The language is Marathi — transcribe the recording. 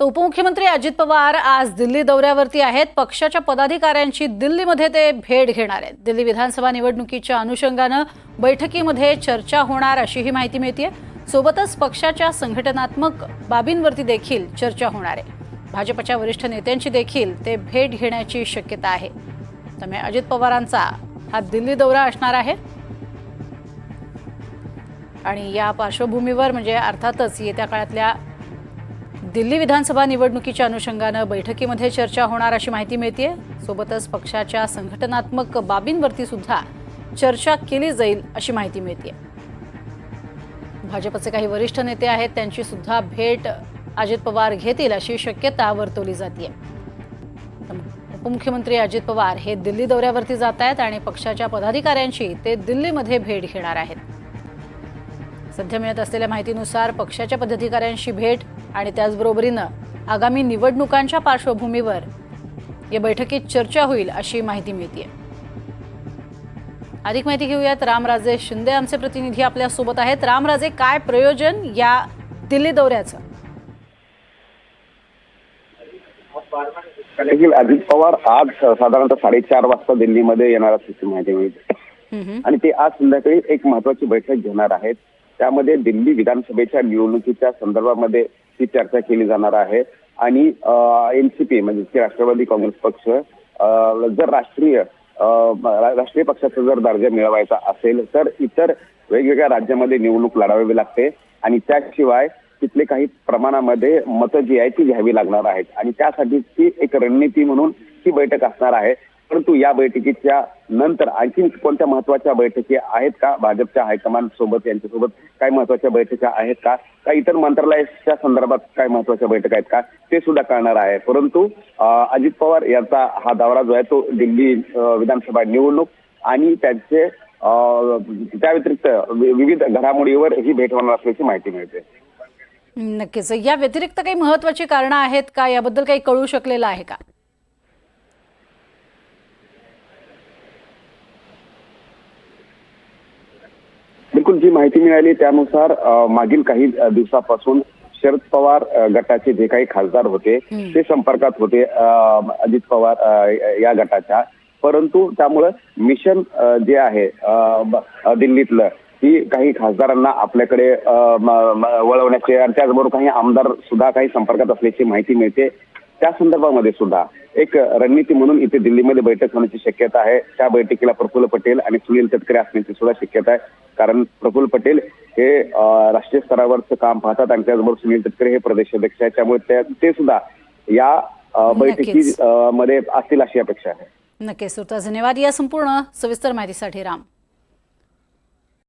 तर उपमुख्यमंत्री अजित पवार आज दिल्ली दौऱ्यावरती आहेत. पक्षाच्या पदाधिकाऱ्यांची दिल्लीमध्ये ते भेट घेणार आहेत. दिल्ली विधानसभा निवडणुकीच्या अनुषंगानं बैठकीमध्ये चर्चा होणार अशी ही माहिती मिळते सोबतच पक्षाच्या संघटनात्मक बाबींवरती देखील चर्चा होणार आहे. भाजपच्या वरिष्ठ नेत्यांची देखील ते भेट घेण्याची शक्यता आहे. त्यामुळे अजित पवारांचा हा दिल्ली दौरा असणार आहे. आणि या पार्श्वभूमीवर म्हणजे अर्थातच येत्या काळातल्या दिल्ली विधानसभा निवडणुकीच्या अनुषंगानं बैठकीमध्ये चर्चा होणार अशी माहिती मिळते सोबतच पक्षाच्या संघटनात्मक बाबींवरती सुद्धा चर्चा केली जाईल अशी माहिती मिळते भाजपचे काही वरिष्ठ नेते आहेत त्यांची सुद्धा भेट अजित पवार घेतील अशी शक्यता वर्तवली जाते उपमुख्यमंत्री अजित पवार हे दिल्ली दौऱ्यावरती जात आहेत आणि पक्षाच्या पदाधिकाऱ्यांची ते दिल्लीमध्ये भेट घेणार आहेत. सध्या मिळत असलेल्या माहितीनुसार पक्षाच्या पदाधिकाऱ्यांशी भेट आणि त्याचबरोबरीनं आगामी निवडणुकांच्या पार्श्वभूमीवर या बैठकीत चर्चा होईल अशी माहिती मिळते अधिक माहिती घेऊयात. रामराजे शिंदे आमचे प्रतिनिधी आपल्यासोबत आहेत. रामराजे काय प्रयोजन या दिल्ली दौऱ्याचं? देखील अजित पवार आज साधारणतः साडेचार वाजता दिल्लीमध्ये येणार असल्याची माहिती मिळते. आणि ते आज संध्याकाळी एक महत्वाची बैठक घेणार आहेत. त्यामध्ये दिल्ली विधानसभेच्या निवडणुकीच्या संदर्भामध्ये ही चर्चा केली जाणार आहे. आणि एनसीपी म्हणजे राष्ट्रवादी काँग्रेस पक्ष जर राष्ट्रीय राष्ट्रीय पक्षाचा जर दर्जा मिळवायचा असेल तर इतर वेगवेगळ्या राज्यामध्ये निवडणूक लढावी लागते. आणि त्याशिवाय तिथले काही प्रमाणामध्ये मतं जी आहे ती घ्यावी लागणार आहेत. आणि त्यासाठीची एक रणनीती म्हणून ही बैठक असणार आहे. परंतु या बैठकीच्या नंतर आणखी कोणत्या महत्त्वाच्या बैठकी आहेत का? भाजपच्या हायकमांड सोबत यांच्यासोबत काय महत्त्वाच्या बैठका आहेत का? का इतर मंत्रालयाच्या संदर्भात काय महत्त्वाच्या बैठका आहेत का? ते सुद्धा कळणार आहे. परंतु अजित पवार यांचा हा दौरा जो आहे तो दिल्ली विधानसभा निवडणूक आणि त्यांचे त्या व्यतिरिक्त विविध घडामोडीवर ही भेट होणार असल्याची माहिती मिळते. नक्कीच. या व्यतिरिक्त काही महत्वाची कारणं आहेत का? याबद्दल काही कळू शकलेलं आहे का? बिलकुल जी माहिती मिळाली त्यानुसार मागील काही दिवसापासून शरद पवार गटाचे जे काही खासदार होते. ते संपर्कात होते अजित पवार या गटाच्या परंतु त्यामुळं मिशन जे आहे दिल्लीतलं की काही खासदारांना आपल्याकडे वळवण्याचे आणि त्याचबरोबर काही आमदार सुद्धा काही संपर्कात असल्याची माहिती मिळते त्या संदर्भामध्ये सुद्धा एक रणनीती म्हणून इथे दिल्लीमध्ये बैठक होण्याची शक्यता आहे. त्या बैठकीला प्रफुल्ल पटेल आणि सुनील तटकरे असण्याची सुद्धा शक्यता आहे. कारण प्रफुल्ल पटेल हे राष्ट्रीय स्तरावरचं काम पाहतात आणि त्याचबरोबर सुनील तटकरे हे प्रदेशाध्यक्ष आहेत. त्यामुळे त्या- ते सुद्धा या बैठकी मध्ये असतील अशी अपेक्षा आहे. नक्कीच. धन्यवाद. या संपूर्ण सविस्तर माहितीसाठी राम.